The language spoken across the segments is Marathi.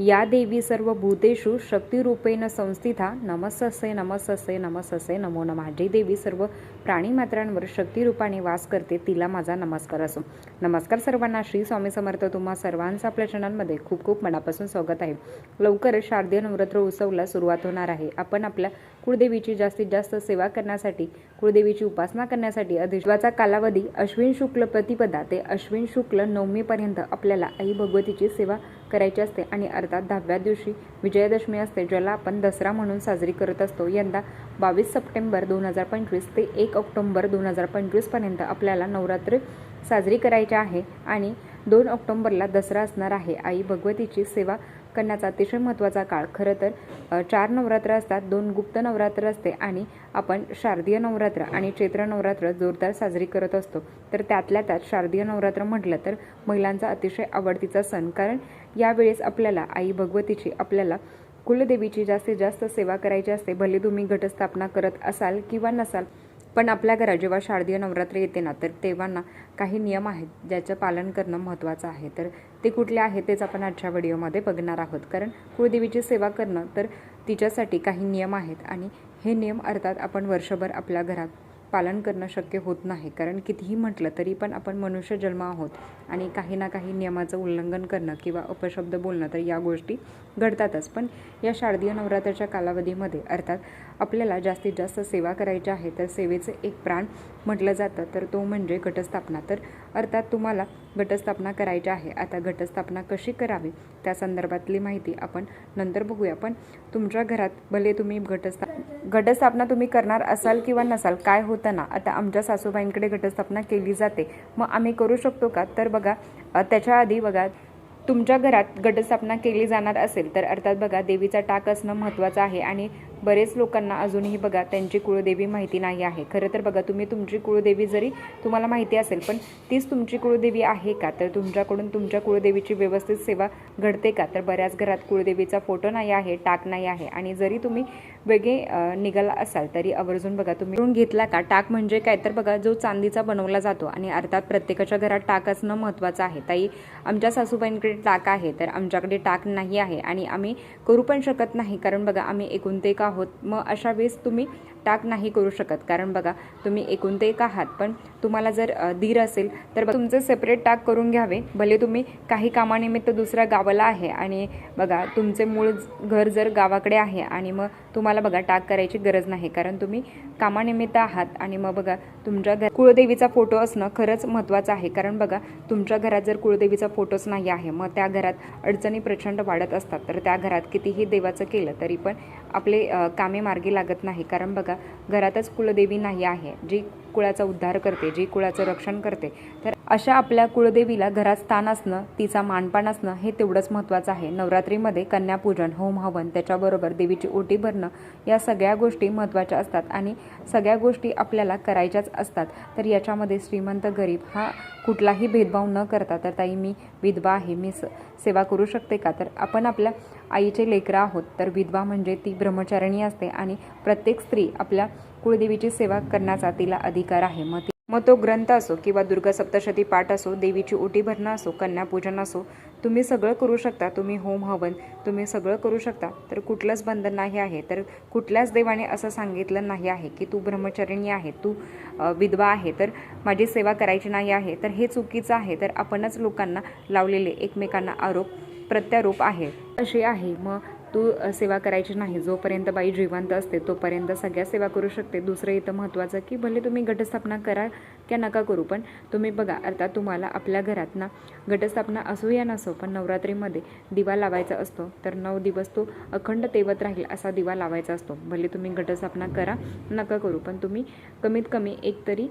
या देवी सर्व भूतेषु शक्तिरूपेण संस्थिता नमससे नमससे नमससे नमो नमः. जी देवी सर्व प्राणीमात्रांवर शक्तिरूपाने वास करते तिला माझा नमस्कार असो. नमस्कार सर्वांना. श्री स्वामी समर्थ तुम्हा सर्वांचं आपल्या चॅनलमध्ये खूप खूप मनापासून स्वागत आहे. लवकरच शारदीय नवरात्र उत्सवला सुरुवात होणार आहे. आपण आपल्या कुळदेवीची जास्तीत जास्त सेवा करण्यासाठी कुळदेवीची उपासना करण्यासाठी अधिश्वाचा कालावधी अश्विन शुक्ल प्रतिपदा ते अश्विन शुक्ल नवमीपर्यंत आपल्याला आई भगवतीची सेवा करायची असते आणि अर्थात दहाव्या दिवशी विजयादशमी असते ज्याला आपण दसरा म्हणून साजरी करत असतो. यंदा बावीस सप्टेंबर दोन हजार पंचवीस ते एक ऑक्टोंबर दोन हजार पंचवीसपर्यंत आपल्याला नवरात्र साजरी करायची आहे आणि दोन ऑक्टोंबरला दसरा असणार आहे. आई भगवतीची सेवा करण्याचा अतिशय महत्त्वाचा काळ. खरं तर चार नवरात्र असतात दोन गुप्त नवरात्र असते आणि आपण शारदीय नवरात्र आणि चैत्र नवरात्र जोरदार साजरी करत असतो. तर त्यातल्या त्यात शारदीय नवरात्र म्हटलं तर महिलांचा अतिशय आवडतीचा सण. कारण यावेळेस आपल्याला आई भगवतीची आपल्याला कुलदेवीची जास्तीत जास्त सेवा करायची असते. भले तुम्ही घटस्थापना करत असाल किंवा नसाल पण आपल्या घरात जेव्हा शारदीय नवरात्र येते ना तर तेव्हा ना काही नियम आहेत ज्याचं पालन करणं महत्त्वाचं आहे. तर ते कुठले आहे तेच आपण आजच्या व्हिडिओमध्ये बघणार आहोत. कारण कुळदेवीची सेवा करणं तर तिच्यासाठी काही नियम आहेत आणि हे नियम अर्थात आपण वर्षभर आपल्या घरात पालन करणं शक्य होत नाही. कारण कितीही म्हटलं तरी पण आपण मनुष्य जन्म आहोत आणि काही ना काही नियमाचं उल्लंघन करणं किंवा अपशब्द बोलणं तर या गोष्टी घडतातच. पण या शारदीय नवरात्राच्या कालावधीमध्ये अर्थात आपल्याला जास्तीत जास्त सेवा करायची आहे तर सेवेचं एक प्राण म्हटलं जातं तर तो म्हणजे घटस्थापना. तर अर्थात तुम्हाला घटस्थापना करायची आहे. आता घटस्थापना कशी करावी? त्या संदर्भातली माहिती आपण नंतर बघूया. पण तुमच्या घरात भले तुम्ही घटस्था घटस्थापना तुम्ही करणार असाल किंवा नसाल काय होतं ना आता आमच्या सासूबाईंकडे घटस्थापना केली जाते. मग आम्ही करू शकतो का? तर बघा त्याच्या आधी बघा तुमच्या घरात घटस्थापना केली जाणार असेल तर अर्थात बघा देवीचा टाक असणं महत्त्वाचं आहे. आणि बरेच लोकांना अजूनही बघा त्यांची कुळदेवी माहिती नाही आहे. खरं तर बघा तुम्ही तुमची कुळदेवी जरी तुम्हाला माहिती असेल पण तीच तुमची कुळदेवी आहे का? तर तुमच्याकडून तुमच्या कुळदेवीची व्यवस्थित सेवा घडते का? तर बऱ्याच घरात कुळदेवीचा फोटो नाही आहे टाक नाही आहे. आणि जरी तुम्ही वेगळे निघाला असाल तरी आवर्जून बघा तुम्ही करून घेतला का? टाक म्हणजे काय? तर बघा जो चांदीचा बनवला जातो आणि अर्थात प्रत्येकाच्या घरात टाक असणं महत्त्वाचं आहे. ताई आमच्या सासूबाईंकडे टाक आहे तर आमच्याकडे टाक नाही आहे आणि आम्ही करू पण शकत नाही. कारण बघा आम्ही एकूण ते का आहोत मग अशा वेळेस तुम्ही टाक नाही करू शकत. कारण बघा तुम्ही एकूण ते एक आहात पण तुम्हाला जर धीर असेल तर बघा, सेपरेट टाक करून घ्यावे. भले तुम्ही काही कामानिमित्त दुसऱ्या गावाला आहे आणि बघा तुमचे मूळ घर जर गावाकडे आहे आणि मग तुम्हाला बघा टाक करायची गरज नाही. कारण तुम्ही कामानिमित्त आहात. आणि मग बघा तुमच्या घर कुळदेवीचा फोटो असणं खरंच महत्त्वाचं आहे. कारण बघा तुमच्या घरात जर कुळदेवीचा फोटोच नाही आहे मग त्या घरात अडचणी प्रचंड वाढत असतात. तर त्या घरात कितीही देवाचं केलं तरी पण आपले कामे मार्गी लागत नाही. कारण बघा घरातच कुळदेवी नाही आहे. जी कुळाचा उद्धार करते जी कुळाचं रक्षण करते तर अशा आपल्या कुळदेवीला घरात स्थान असणं तिचा मानपान असणं हे तेवढंच महत्त्वाचं आहे. नवरात्रीमध्ये कन्यापूजन होम हवन त्याच्याबरोबर देवीची ओटी भरणं या सगळ्या गोष्टी महत्त्वाच्या असतात. आणि सगळ्या गोष्टी आपल्याला करायच्याच असतात. तर याच्यामध्ये श्रीमंत गरीब हा कुठलाही भेदभाव न करता तर ताई मी विधवा आहे मी स सेवा करू शकते का? तर आपण आपल्या आईचे लेकरं आहोत. तर विधवा म्हणजे ती ब्रह्मचारिणी असते आणि प्रत्येक स्त्री आपल्या कुळदेवीची सेवा करण्याचा तिला अधिकार आहे. मग ती मग तो ग्रंथ असो किंवा दुर्गा सप्तशती पाठ असो देवीची ओटी भरणं असो कन्यापूजन असो तुम्ही सगळं करू शकता. तुम्ही होम हवन तुम्ही सगळं करू शकता. तर कुठलंच बंधन नाही आहे. तर कुठल्याच देवाने असं सांगितलं नाही आहे की तू ब्रह्मचरिणी आहे तू विधवा आहे तर माझी सेवा करायची नाही आहे. तर हे चुकीचं आहे. तर आपणच लोकांना लावलेले एकमेकांना आरोप प्रत्यारोप आहे. असे आहे. मग तू सेवा करायची नाही जोपर्यंत बाई जिवंत असते तोपर्यंत सगळ्या सेवा करू शकते. दुसरं इथं महत्त्वाचं की भले तुम्ही घटस्थापना करा किंवा नका करू पण तुम्ही बघा अर्थात तुम्हाला आपल्या घरात ना घटस्थापना असो या नसो पण नवरात्रीमध्ये दिवा लावायचा असतो तर नऊ दिवस तो अखंड तेवत राहील असा दिवा लावायचा असतो. भले तुम्ही घटस्थापना करा नका करू पण तुम्ही कमीत कमी एक तरी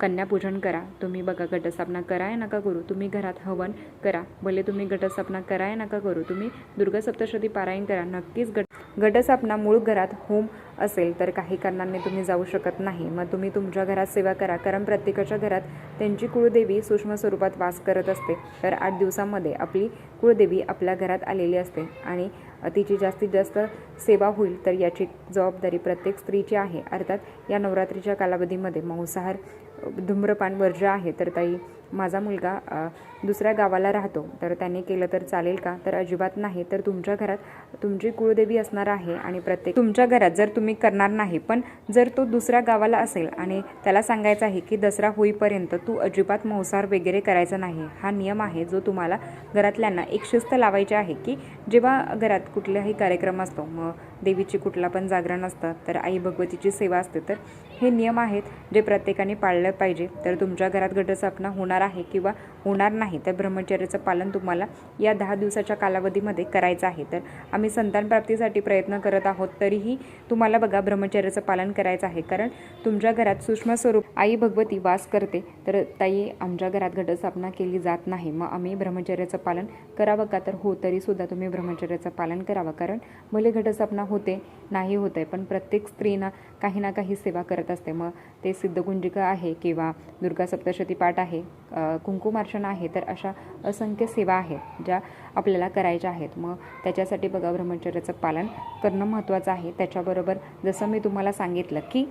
कन्यापूजन करा. तुम्ही बघा घटस्थापना करा या नका करू तुम्ही घरात हवन करा. भले तुम्ही घटस्थापना करा या नका करू तुम्ही दुर्गा सप्तशती पारायण करा. नक्कीच गट घटस्थापना मूळ घरात होम असेल तर काही कारणांनी तुम्ही जाऊ शकत नाही. मग तुम्ही तुमच्या घरात सेवा करा. कारण प्रत्येकाच्या घरात त्यांची कुळदेवी सूक्ष्म स्वरूपात वास करत असते. तर आठ दिवसामध्ये आपली कुळदेवी आपल्या घरात आलेली असते आणि तिची जास्तीत जास्त सेवा होईल तर याची जबाबदारी प्रत्येक स्त्रीची आहे. अर्थात या नवरात्रीच्या कालावधीमध्ये मांसाहार धूम्रपान वर्ज्य आहे. तर ताई माझा मुलगा दुसऱ्या गावाला राहतो. तर त्याने केलं तर चालेल का? तर अजिबात नाही. तर तुमच्या घरात तुमची कुळदेवी असणार आहे आणि प्रत्येक तुमच्या घरात जर तुम्ही करणार नाही पण जर तो दुसऱ्या गावाला असेल आणि त्याला सांगायचं आहे की दसरा होईपर्यंत तू अजिबात मांसाहार वगैरे करायचा नाही हा नियम आहे जो तुम्हाला घरातल्यांना एक शिस्त लावायची आहे की जेव्हा घरात कुठलाही कार्यक्रम असतो मग देवीची कुठला पण जागरण असतं तर आई भगवतीची सेवा असते तर हे नियम आहेत जे प्रत्येकाने पाळलं पाहिजे. तर तुमच्या घरात घटस्थापना होणार आहे किंवा होणार नाही तर ब्रह्मचर्याचं पालन तुम्हाला या दहा दिवसाच्या कालावधीमध्ये करायचं आहे. तर आम्ही संतान प्राप्तीसाठी प्रयत्न करत आहोत तरीही तुम्हाला बघा ब्रह्मचर्याचं पालन करायचं आहे. कारण तुमच्या घरात सूक्ष्म स्वरूप आई भगवती वास करते तर ताई आमच्या घरात घटस्थापना केली जात नाही. मग आम्ही ब्रह्मचर्याचं पालन करावं का? तर हो तरीसुद्धा तुम्ही ब्रह्मचर्याचं पालन करावं. कारण भले घटस्थापना होते नाही होत आहे पण प्रत्येक स्त्रीना काही ना काही सेवा करत असते. मग ते सिद्धगुंजिका आहे किंवा दुर्गा सप्तशती पाठ आहे कुंकुमार्चना आहे तर अशा असंख्य सेवा आहेत ज्या आपल्याला करायच्या आहेत. मग त्याच्यासाठी बघा ब्रह्मचर्याचं पालन करणं महत्त्वाचं आहे. त्याच्याबरोबर जसं मी तुम्हाला सांगितलं की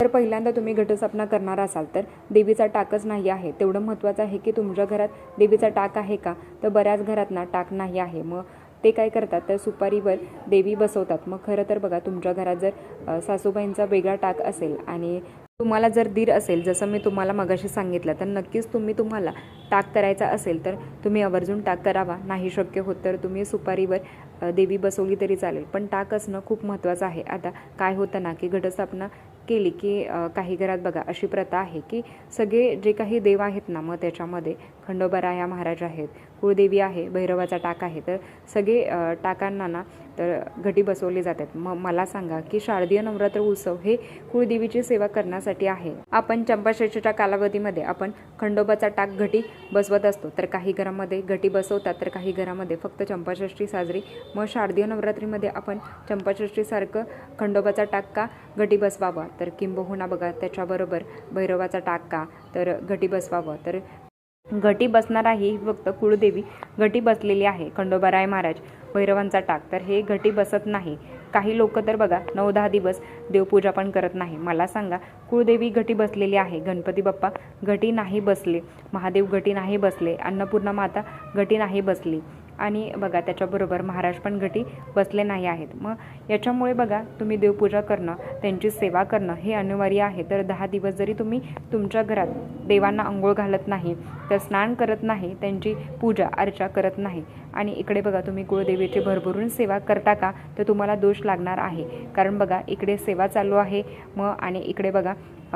तर पहिल्यांदा तुम्ही घटस्थापना करणार असाल तर देवीचा टाकच नाही आहे. तेवढं महत्त्वाचं आहे की तुमच्या घरात देवीचा टाक आहे का? तर बऱ्याच घरात ना टाक नाही आहे. मग ते काय करतात तर सुपारीवर देवी बसवतात. मग खरं तर बघा तुमच्या घरात जर सासूबाईंचा वेगळा टाक असेल आणि तुम्हाला जर दीर असेल जसं मी तुम्हाला मगाशी सांगितलं तर नक्कीच तुम्ही तुम्हाला टाक करायचा असेल तर तुम्ही आवर्जून टाक करावा. नाही शक्य होत तर तुम्ही सुपारीवर देवी बसवली तरी चालेल. पण टाक असणं खूप महत्त्वाचं आहे. आता काय होतं ना की घटस्थापना केली की काही घरात बघा अशी प्रथा आहे की सगळे जे काही देव आहेत ना मग त्याच्यामध्ये खंडोबराया महाराज आहेत कुळदेवी आहे भैरवाचा टाक आहे तर सगळे टाकांना ना तर घटी बसवले जातात. मग मला सांगा की शारदीय नवरात्र उत्सव हे कुळदेवीची सेवा करण्यासाठी आहे. आपण चंपाषष्ठीच्या कालावधीमध्ये आपण खंडोबाचा टाक घटी बसवत असतो. तर काही घरामध्ये घटी बसवतात तर काही घरामध्ये फक्त चंपाषष्ठी साजरी. मग शारदीय नवरात्रीमध्ये आपण चंपाषष्ठीसारखं खंडोबाचा टाक का घटी बसवावा? तर किंबहुना बघा त्याच्याबरोबर भैरवाचा टाक का तर घटी बसवावं? तर घटी बसणार आहे ही फक्त कुळदेवी. घटी बसलेली आहे खंडोबाराय महाराज भैरवांचा टाक. तर हे घटी बसत नाही. काही लोक तर बघा नऊ दहा दिवस देवपूजा पण करत नाही. मला सांगा कुळदेवी घटी बसलेली आहे? गणपती बाप्पा घटी नाही बसले. महादेव घटी नाही बसले. अन्नपूर्णा माता घटी नाही बसली. आणि बघा त्याच्याबरोबर महाराज पण घटी बसले नाही आहेत. मग याच्यामुळे बघा तुम्ही देवपूजा करणं त्यांची सेवा करणं हे अनिवार्य आहे. तर दहा दिवस जरी तुम्ही तुमच्या घरात देवांना आंघोळ घालत नाही तर स्नान करत नाही त्यांची पूजा अर्चा करत नाही. आणि इकडे बघा तुम्ही कुळदेवीची भरभरून सेवा करता का तर तुम्हाला दोष लागणार आहे. कारण बघा इकडे सेवा चालू आहे. मग आणि इकडे बघा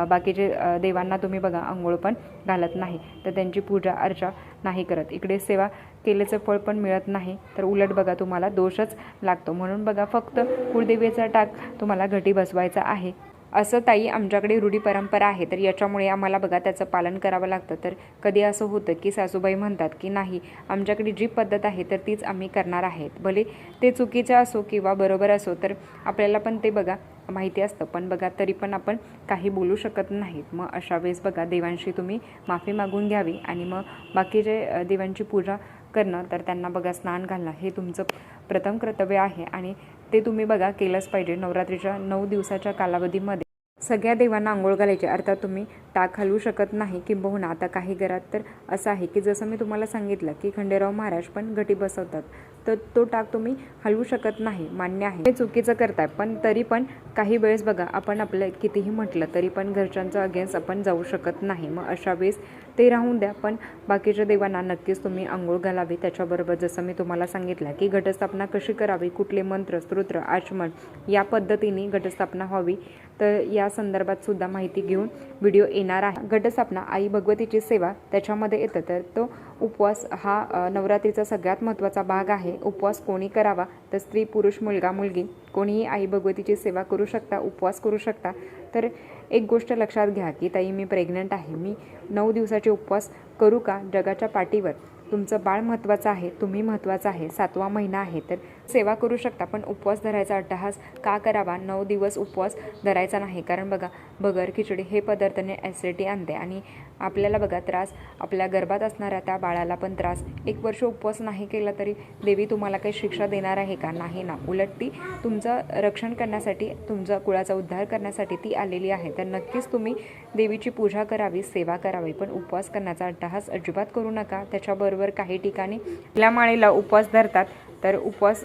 बाकीचे देवांना तुम्ही बघा आंघोळ पण घालत नाही. तर त्यांची पूजा अर्चा नाही करत. इकडे सेवा केल्याचं फळ पण मिळत नाही. तर उलट बघा तुम्हाला दोषच लागतो. म्हणून बघा फक्त कुळदेवीचा टाक तुम्हाला घटी बसवायचा आहे. असं ताई आमच्याकडे रूढी परंपरा आहे. तर याच्यामुळे आम्हाला बघा त्याचं पालन करावं लागतं. तर कधी असं होतं की सासूबाई म्हणतात की नाही आमच्याकडे जी पद्धत आहे तर तीच आम्ही करणार आहेत. भले ते चुकीचं असो किंवा बरोबर असो तर आपल्याला पण ते बघा माहिती असतं. पण बघा तरी पण आपण काही बोलू शकत नाहीत. मग अशा वेळेस बघा देवांशी तुम्ही माफी मागून घ्यावी आणि मग बाकीचे जे देवांची पूजा करणं तर त्यांना बघा स्नान घालणं हे तुमचं प्रथम कर्तव्य आहे आणि ते तुम्ही बघा केलंच पाहिजे नवरात्रीच्या नऊ दिवसाच्या कालावधीमध्ये. सगळ्या देवांना आंघोळ घालायची अर्थात तुम्ही टाक हलवू शकत नाही किंबहुना. आता काही घरात तर असं आहे की जसं मी तुम्हाला सांगितलं की खंडेराव महाराज पण घटी बसवतात. तर तो टाक तुम्ही हलवू शकत नाही मान्य आहे. हे चुकीचं करताय पण तरी पण काही वेळेस बघा आपण आपलं कितीही म्हटलं तरी पण घरच्यांचं अगेन्स्ट आपण जाऊ शकत नाही. मग अशा वेळेस ते राहून द्या पण बाकीच्या देवांना नक्कीच तुम्ही आंघोळ घालावी. त्याच्याबरोबर जसं मी तुम्हाला सांगितलं की घटस्थापना कशी करावी कुठले मंत्र स्तोत्र आचमन या पद्धतीने घटस्थापना व्हावी. तर या संदर्भात सुद्धा माहिती घेऊन व्हिडिओ येणार आहे. घटस्थापना आई भगवतीची सेवा त्याच्यामध्ये येतं तर तो उपवास हा नवरात्रीचा सगळ्यात महत्त्वाचा भाग आहे. उपवास कोणी करावा? तर स्त्री पुरुष मुलगा मुलगी. कोणीही आई भगवतीची सेवा करू शकता उपवास करू शकता. तर एक गोष्ट लक्षात घ्या की ताई मी प्रेग्नंट आहे. मी नऊ दिवसाचे उपवास करू का? जगाच्या पाठीवर. तुमचं बाळ महत्त्वाचं आहे. तुम्ही महत्त्वाचं आहे. सातवा महिना आहे. तर सेवा करू शकता पण उपवास धरायचा अट्टहास का करावा? नऊ दिवस उपवास धरायचा नाही. कारण बघा बगर खिचडी हे पदार्थाने ॲसिडिटी आणते आणि आपल्याला बघा त्रास आपल्या गर्भात असणाऱ्या त्या बाळाला पण त्रास. एक वर्ष उपवास नाही केला तरी देवी तुम्हाला काही शिक्षा देणार आहे का? नाही ना. उलट ती तुमचं रक्षण करण्यासाठी तुमचा कुळाचा उद्धार करण्यासाठी ती आलेली आहे. तर नक्कीच तुम्ही देवीची पूजा करावी सेवा करावी पण उपवास करण्याचा अट्टहास अजिबात करू नका. त्याच्याबरोबर काही ठिकाणी आपल्या माळेला उपवास धरतात. तर उपवास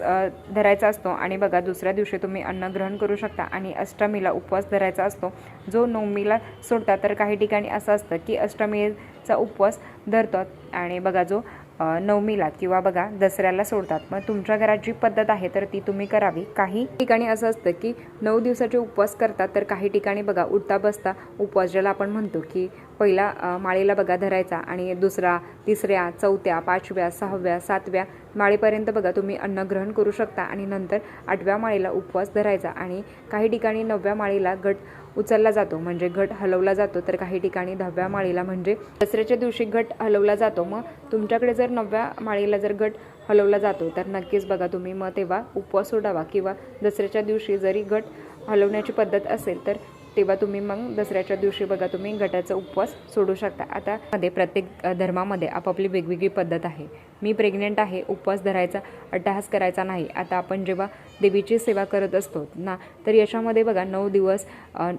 धरायचा असतो. आणि बघा दुसऱ्या दिवशी तुम्ही अन्न ग्रहण करू शकता. आणि अष्टमीला उपवास धरायचा असतो. जो नवमीला सोडतात तर काही ठिकाणी असं असतं की अष्टमीचा उपवास धरतात. आणि बघा जो नवमीला किंवा बघा दसऱ्याला सोडतात. मग तुमच्या घरात जी पद्धत आहे तर ती तुम्ही करावी. काही ठिकाणी असं असतं की नऊ दिवसाचे उपवास करतात तर काही ठिकाणी बघा उठता बसता उपवास ज्याला आपण म्हणतो की पहिला माळीला माळेला बघा धरायचा आणि दुसरा तिसऱ्या चौथ्या पाचव्या सहाव्या सातव्या माळेपर्यंत बघा तुम्ही अन्न ग्रहण करू शकता आणि नंतर आठव्या माळेला उपवास धरायचा आणि काही ठिकाणी नवव्या माळेला गट उचलला जातो. म्हणजे घट हलवला जातो तर काही ठिकाणी दहाव्या माळीला म्हणजे दसऱ्याच्या दिवशी घट हलवला जातो. मग तुमच्याकडे जर नवव्या माळीला जर घट हलवला जातो तर नक्कीच बघा तुम्ही मग तेव्हा उपवास सोडावा किंवा दसऱ्याच्या दिवशी जरी घट हलवण्याची पद्धत असेल तर तेव्हा तुम्ही मग दसऱ्याच्या दिवशी बघा तुम्ही गटाचा उपवास सोडू शकता. आता मध्ये प्रत्येक धर्मामध्ये आपापली वेगवेगळी पद्धत आहे. मी प्रेग्नेंट आहे उपवास धरायचा अट्टहास करायचा नाही. आता आपण जेव्हा देवीची सेवा करत असतो ना तर याच्यामध्ये बघा नऊ दिवस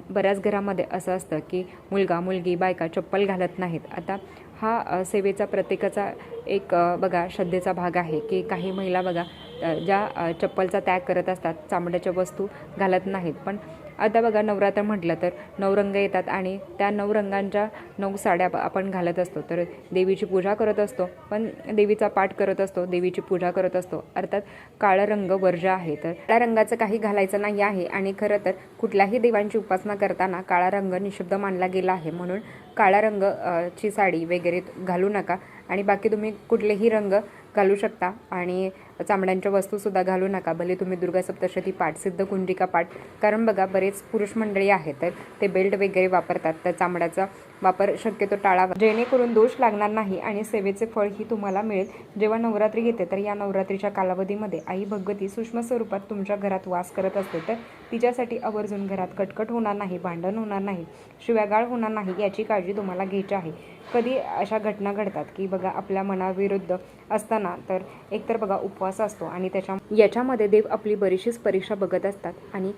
बऱ्याच घरामध्ये असं असतं की मुलगा मुलगी बायका चप्पल घालत नाहीत. आता हा सेवेचा प्रत्येकाचा एक बघा श्रद्धेचा भाग आहे की काही महिला बघा ज्या चप्पलचा त्याग करत असतात चामड्याच्या वस्तू घालत नाहीत. पण आता बघा नवरात्र म्हटलं तर नऊ रंग येतात आणि त्या नऊ रंगांच्या नऊ साड्या आपण घालत असतो. तर देवीची पूजा करत असतो पण देवीचा पाठ करत असतो देवीची पूजा करत असतो. अर्थात काळा रंग वर्ज आहे. तर काळ्या रंगाचं काही घालायचं नाही आहे आणि खरं तर कुठल्याही देवांची उपासना करताना काळा रंग निषिद्ध मानला गेला आहे. म्हणून काळा रंग ची साडी वगैरे घालू नका. आणि बाकी तुम्ही कुठलेही रंग घालू शकता. आणि चामड्यांच्या वस्तूसुद्धा घालू नका. भले तुम्ही दुर्गा सप्तशती पाठ सिद्ध कुंडिका पाठ कारण बघा बरेच पुरुष मंडळी आहेत तर ते बेल्ट वगैरे वापरतात. तर चामड्याचा वापर शक्यतो टाळावा. जेणेकरून दोष लागणार नाही आणि सेवेचे फळ ही तुम्हाला मिळेल. जेव्हा नवरात्री येते तर या नवरात्रीच्या कालावधीमध्ये आई भगवती सूक्ष्म स्वरूपात तुमच्या घरात वास करत असते. तर तिच्यासाठी आवर्जून घरात कटकट होणार नाही भांडण होणार नाही शिव्यागाळ होणार नाही याची काळजी तुम्हाला घ्यायची आहे. कधी अशा घटना घडतात की बघा आपल्या मनाविरुद्ध असताना तर एकतर बघा उपवास असतो आणि त्याच्या याच्यामध्ये देव आपली बरीचशीच परीक्षा बघत असतात. आणि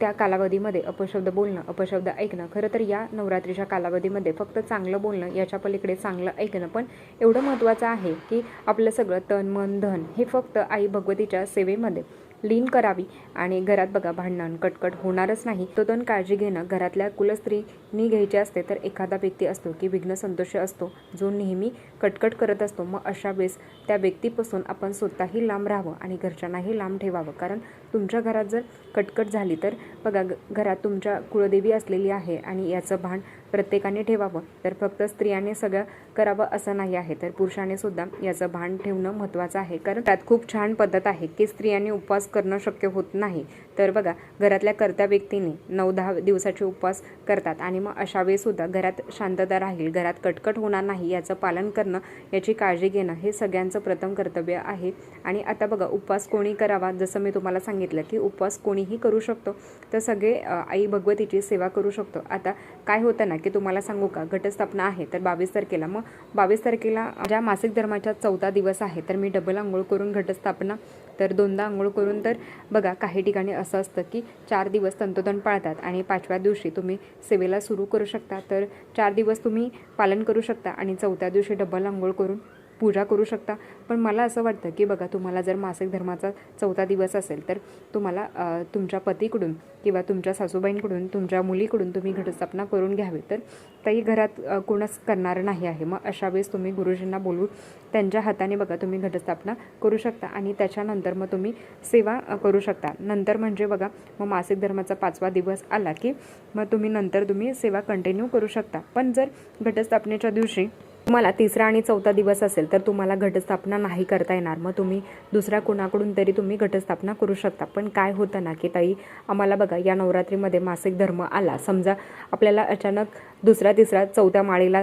त्या कालावधीमध्ये अपशब्द बोलणं अपशब्द ऐकणं खरं तर या नवरात्रीच्या कालावधीमध्ये फक्त चांगलं बोलणं याच्या पलीकडे चांगलं ऐकणं पण एवढं महत्त्वाचं आहे की आपलं सगळं तन मन धन हे फक्त आई भगवतीच्या सेवेमध्ये. लीन करावी आणि घरात बघा भांडण कटकट होणारच नाही. तो दोन काळजी घेणं. घरातल्या कुलस्त्रीनी घ्यायची असते तर एखादा व्यक्ती असतो की विघ्न संतोष असतो जो नेहमी कटकट करत असतो. मग अशा वेळेस त्या व्यक्तीपासून आपण स्वतःही लांब राहावं आणि घरच्यांनाही लांब ठेवावं. कारण तुमच्या घरात जर कटकट झाली तर बघा ग- घरात तुमच्या कुळदेवी असलेली आहे आणि याचं भान प्रत्येकाने ठेवावं. तर फक्त स्त्रियांनी सगळं करावं असं नाही आहे. तर पुरुषाने सुद्धा याचं भान ठेवणं महत्त्वाचं आहे. कारण त्यात खूप छान पद्धत आहे की स्त्रियांनी उपवास करणं शक्य होत नाही. तर बघा घरातल्या कर्त्या व्यक्तीने नऊ दहा दिवसाचे उपवास करतात आणि मग अशा वेळीसुद्धा घरात शांतता राहील घरात कटकट होणार नाही याचं पालन करणं याची काळजी घेणं हे सगळ्यांचं प्रथम कर्तव्य आहे. आणि आता बघा उपवास कोणी करावा? जसं मी तुम्हाला सांगितलं की उपवास कोणीही करू शकतो. तर सगळे आई भगवतीची सेवा करू शकतो. आता काय होतं ना की तुम्हाला सांगू का? घटस्थापना आहे तर बावीस तारखेला मग बावीस तारखेला ज्या मासिक धर्माच्या चौदा दिवस आहे तर मी डबल आंघोळ करून घटस्थापना तर दोनदा आंघोळ करून तर बघा काही ठिकाणी असं असतं की चार दिवस तंतोतंत पाळतात आणि पाचव्या दिवशी तुम्ही सेवेला सुरू करू शकता. तर चार दिवस तुम्ही पालन करू शकता आणि चौथ्या दिवशी डबल आंघोळ करून पूजा करू शकता. पण मला असं वाटतं की बघा तुम्हाला जर मासिक धर्माचा चौथा दिवस असेल तर तुम्हाला तुमच्या पतीकडून किंवा तुमच्या सासूबाईंकडून तुमच्या मुलीकडून तुम्ही घटस्थापना करून घ्यावी. तर तेही घरात कोणच करणार नाही आहे. मग अशा वेळेस तुम्ही गुरुजींना बोलवून त्यांच्या हाताने बघा तुम्ही घटस्थापना करू शकता आणि त्याच्यानंतर मग तुम्ही सेवा करू शकता. नंतर म्हणजे बघा मग मासिक धर्माचा पाचवा दिवस आला की मग तुम्ही नंतर तुम्ही सेवा कंटिन्यू करू शकता. पण जर घटस्थापनेच्या दिवशी तुम्हाला तिसरा आणि चौथा दिवस असेल तर तुम्हाला घटस्थापना नाही करता येणार. मग तुम्ही दुसऱ्या कोणाकडून तरी तुम्ही घटस्थापना करू शकता. पण काय होतं ना की ताई आम्हाला बघा या नवरात्रीमध्ये मासिक धर्म आला. समजा आपल्याला अचानक दुसऱ्या तिसऱ्या चौथ्या माळीला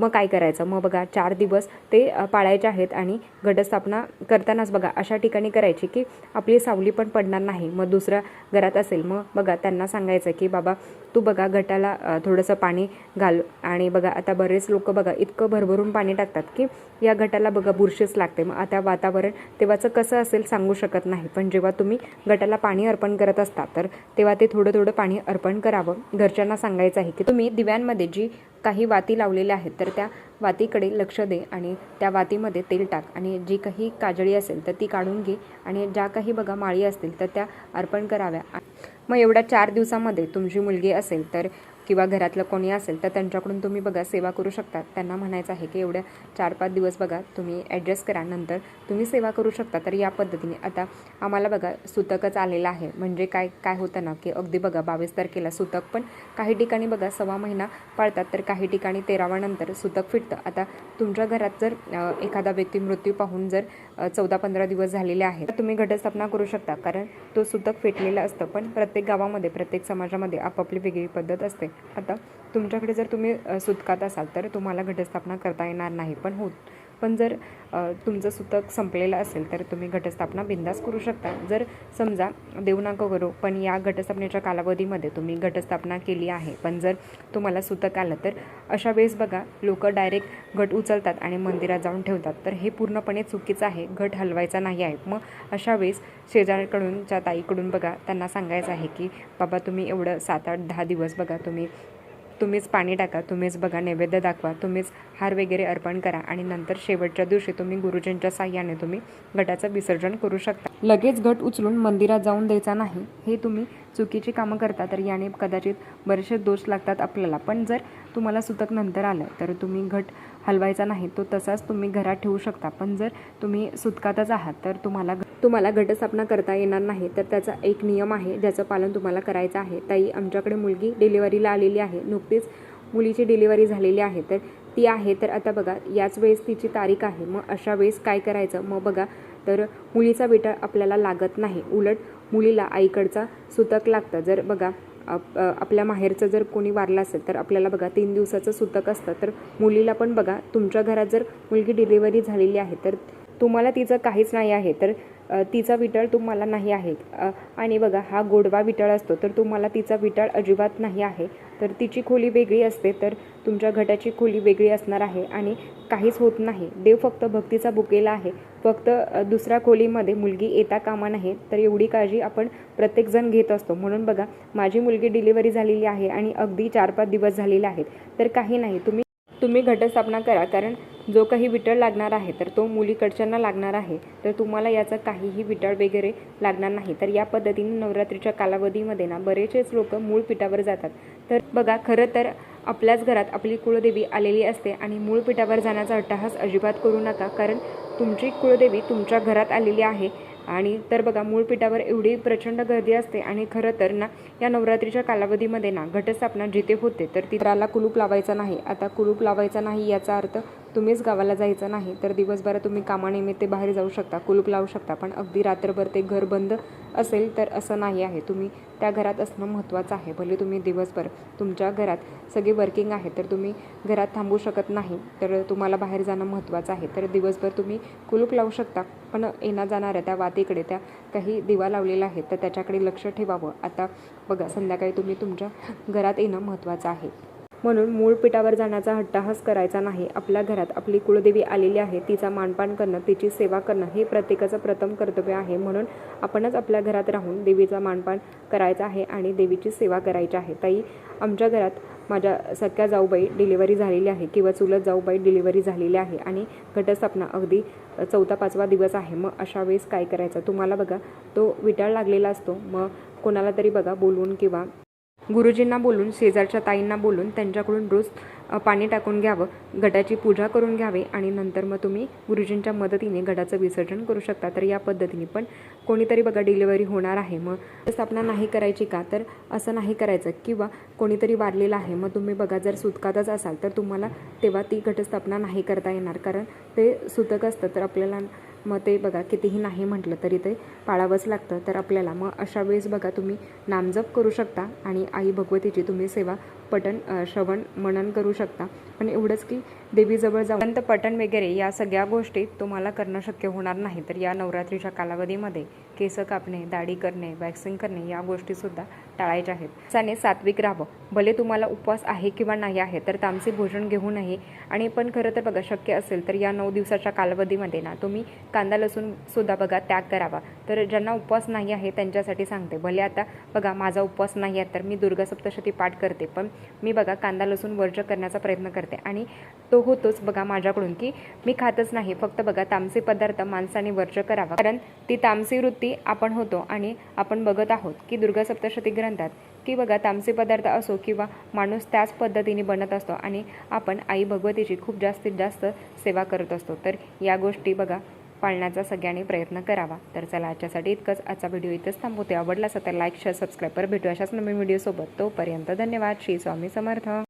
मग काय करायचं? मग बघा चार दिवस ते पाळायचे आहेत आणि घटस्थापना करतानाच बघा अशा ठिकाणी करायची की आपली सावली पण पडणार नाही. मग दुसऱ्या घरात असेल मग बघा त्यांना सांगायचं की बाबा तू बघा गटाला थोडंसं पाणी घाल. आणि बघा आता बरेच लोक बघा इतकं भरभरून पाणी टाकतात की या गटाला बघा बुरशीच लागते. मग आता वातावरण तेव्हाचं कसं असेल सांगू शकत नाही. पण जेव्हा तुम्ही गटाला पाणी अर्पण करत असता तर तेव्हा ते थोडं थोडं पाणी अर्पण करावं. घरच्यांना सांगायचं आहे की तुम्ही दिव्यांमध्ये जी काही वाती लावलेल्या आहेत तर त्या वातीकडे लक्ष दे आणि त्या वातीमध्ये तेल टाक आणि जी काही काजळी असेल तर ती काढून घे आणि ज्या काही बघा माळी असतील तर त्या अर्पण कराव्या. मग एवढ्या चार दिवसामध्ये तुमची मुलगी असेल तर किंवा घरातलं कोणी असेल तर त्यांच्याकडून तुम्ही बघा सेवा करू शकता. त्यांना म्हणायचं आहे की एवढ्या चार पाच दिवस बघा तुम्ही ॲडजस्ट करा. नंतर तुम्ही सेवा करू शकता. तर या पद्धतीने आता आम्हाला बघा सुतकच आलेलं आहे. म्हणजे काय काय होतं ना की अगदी बघा बावीस तारखेला सुतक पण काही ठिकाणी बघा सव्वा महिना पाळतात तर काही ठिकाणी तेरावानंतर सुतक फिटतं आता तुमच्या घरात जर एखादा व्यक्ती मृत्यू पाहून जर चौदा पंधरा दिवस झालेले आहेत तर तुम्ही घटस्थापना करू शकता. कारण तो सुतक फेटलेला असतं पण प्रत्येक गावामध्ये प्रत्येक समाजामध्ये आपापली वेगळी पद्धत असते. आता तुमच्याकडे जर तुम्ही सुतकात असाल तर तुम्हाला घटस्थापना करता येणार नाही. पण होत पण जर तुमचं सुतक संपलेलं असेल तर तुम्ही घटस्थापना बिंदास करू शकता. जर समजा देऊ नका करू पण या घटस्थापनेच्या कालावधीमध्ये तुम्ही घटस्थापना केली आहे पण जर तुम्हाला सुतक आलं तर अशा वेळेस बघा लोक डायरेक्ट घट उचलतात आणि मंदिरात जाऊन ठेवतात. तर हे पूर्णपणे चुकीचं आहे घट हलवायचा नाही आहे. मग अशा वेळेस शेजाऱ्याकडूनच्या ताईकडून बघा त्यांना सांगायचं आहे की बाबा तुम्ही एवढं सात आठ दहा दिवस बघा तुम्ही तुम्हीच पाणी टाका तुम्हीच बघा नैवेद्य दाखवा तुम्हीच हार वगैरे अर्पण करा आणि नंतर शेवटच्या दिवशी तुम्ही गुरुजींच्या साह्याने तुम्ही घटाचं विसर्जन करू शकता. लगेच घट उचलून मंदिरात जाऊन द्यायचा नाही हे तुम्ही चुकीची कामं करता तर याने कदाचित बरेचसे दोष लागतात आपल्याला. पण जर तुम्हाला सुतक नंतर आलं तर तुम्ही घट हलवायचा नाही तो तसाच तुम्ही घरात ठेवू शकता. पण जर तुम्ही सुतकातच आहात तर तुम्हाला तुम्हाला घटस्थापना करता येणार नाही. तर त्याचा एक नियम आहे ज्याचं पालन तुम्हाला करायचं आहे. ताई आमच्याकडे मुलगी डिलिव्हरीला आलेली आहे. नुकतीच मुलीची डिलिव्हरी झालेली आहे. तर ती आहे तर आता बघा याच वेळेस तिची तारीख आहे. मग अशा वेळेस काय करायचं? मग बघा तर मुलीचा बेटा आपल्याला लागत नाही. उलट मुलीला आईकडचा सुतक लागतं. जर बघा आप आपल्या माहेरचं जर कोणी वारलं असेल तर आपल्याला बघा तीन दिवसाचं सुतक असतं. तर मुलीला पण बघा तुमच्या घरात जर मुलगी डिलिव्हरी झालेली आहे तर तुम्हाला तिचं काहीच नाही आहे. तर तिचा विटळ तुम्हाला नाही आहे. आणि बघा हा गोडवा विटळ असतो तर तुम्हाला तिचा विटळ अजिबात नाही आहे. तर तिची खोली वेगळी असते तर तुमच्या घटाची खोली वेगळी असणार आहे आणि काहीच होत नाही. देव फक्त भक्तीचा बुकेला आहे. फक्त दुसऱ्या खोलीमध्ये मुलगी येता कामा नाही तर एवढी काळजी आपण प्रत्येकजण घेत असतो. म्हणून बघा माझी मुलगी डिलिव्हरी झालेली आहे आणि अगदी चार पाच दिवस झालेले आहेत. तर काही नाही तुम्ही तुम्ही घटस्थापना करा कारण जो काही विटळ लागणार आहे तर तो मुलीकडच्यांना लागणार आहे. तर तुम्हाला याचा काहीही विटळ वगैरे लागणार नाही. तर या पद्धतीने नवरात्रीच्या कालावधीमध्ये ना बरेचसेच लोक मूळ पिठावर जातात. तर बघा खरं तर आपल्याच घरात आपली कुळदेवी आलेली असते आणि मूळ पिठावर जाण्याचा अट्टहास अजिबात करू नका कारण तुमची कुळदेवी तुमच्या घरात आलेली आहे. आणि तर बघा मूळ पिठावर एवढी प्रचंड गर्दी असते आणि खरं तर ना या नवरात्रीच्या कालावधीमध्ये ना घटस्थापना जिथे होते तर तिथला कुलूप लावायचा नाही. आता कुलूप लावायचा नाही याचा अर्थ तुम्हीच गावाला जायचं नाही तर दिवसभर तुम्ही कामानिमित्त बाहेर जाऊ शकता कुलूप लावू शकता. पण अगदी रात्रभर ते घर बंद असेल तर असं नाही आहे. तुम्ही त्या घरात असणं महत्त्वाचं आहे. भले तुम्ही दिवसभर तुमच्या घरात सगळे वर्किंग आहे तर तुम्ही घरात थांबू शकत नाही तर तुम्हाला बाहेर जाणं महत्त्वाचं आहे. तर दिवसभर तुम्ही कुलूप लावू शकता पण येणं जाणाऱ्या त्या वातीकडे त्या काही दिवा लावलेला आहे तर त्याच्याकडे लक्ष ठेवावं. आता बघा संध्याकाळी तुम्ही तुमच्या घरात येणं महत्त्वाचं आहे. म्हणून मूळ पिठावर जाण्याचा हट्टाहास करायचा नाही. आपल्या घरात आपली कुळदेवी आलेली आहे. तिचा मानपान करणं तिची सेवा करणं हे प्रत्येकाचं प्रथम कर्तव्य आहे. म्हणून आपणच आपल्या घरात राहून देवीचा मानपान करायचा आहे आणि देवीची सेवा करायची आहे. ताई आमच्या घरात माझ्या सख्या जाऊबाई डिलिव्हरी झालेली आहे किंवा चुलत जाऊबाई डिलिव्हरी झालेली आहे आणि घटस्थापना अगदी चौथा पाचवा दिवस आहे. मग अशा वेळेस काय करायचं? तुम्हाला बघा तो विटाळ लागलेला असतो. मग कोणाला तरी बघा बोलवून किंवा गुरुजींना बोलून शेजारच्या ताईंना बोलून त्यांच्याकडून रोज पाणी टाकून घ्यावं गटाची पूजा करून घ्यावी आणि नंतर मग तुम्ही गुरुजींच्या मदतीने गटाचं विसर्जन करू शकता. तर या पद्धतीने पण कोणीतरी बघा डिलिव्हरी होणार आहे. मग स्थापना नाही करायची का? तर असं नाही करायचं. किंवा कोणीतरी वारलेलं आहे. मग तुम्ही बघा जर सुतकातच असाल तर तुम्हाला तेव्हा ती घटस्थापना नाही करता येणार. कारण ते सुतक असतं. तर आपल्याला मग ते बघा कितीही नाही म्हटलं तरी ते पाळावंच लागतं. तर आपल्याला मग अशा वेळेस बघा तुम्ही नामजप करू शकता आणि आई भगवतीची तुम्ही सेवा पठण श्रवण मनन करू शकता. पण एवढंच की देवीजवळ जाऊन पटण वगैरे या सगळ्या गोष्टी तुम्हाला करणं शक्य होणार नाही. तर या नवरात्रीच्या कालावधीमध्ये केस कापणे दाढी करणे वॅक्सिंग करणे या गोष्टीसुद्धा टाळायच्या आहेत. साने सात्विक राहावं. भले तुम्हाला उपवास आहे किंवा नाही आहे तर तामसी भोजन घेऊ नये आणि पण खरं तर बघा शक्य असेल तर या नऊ दिवसाच्या कालावधीमध्ये ना तुम्ही कांदा लसूणसुद्धा बघा त्याग करावा. तर ज्यांना उपवास नाही आहे त्यांच्यासाठी सांगते. भले आता बघा माझा उपवास नाही आहे तर मी दुर्गा सप्तशती पाठ करते पण मी बघा कांदा लसूण वर्ज करण्याचा प्रयत्न करते. आणि तो होतोच बघा माझ्याकडून की मी खातच नाही. फक्त बघा तामसी पदार्थ माणसाने वर्ज करावा. कारण ती तामसी वृत्ती आपण होतो आणि आपण बघत आहोत की दुर्गा सप्तशती ग्रंथात की बघा तामसी पदार्थ असो किंवा माणूस त्याच पद्धतीने बनत असतो आणि आपण आई भगवतीची खूप जास्तीत जास्त सेवा करत असतो. तर या गोष्टी बघा पाळण्याचा सगळ्यांनी प्रयत्न करावा. तर चला याच्यासाठी इतकंच. आजचा व्हिडिओ इथंच थांबवते आवडला असं तर लाईक शेअर सबस्क्राईबर भेटू अशाच नवीन व्हिडिओसोबत. तोपर्यंत धन्यवाद. श्री स्वामी समर्थ.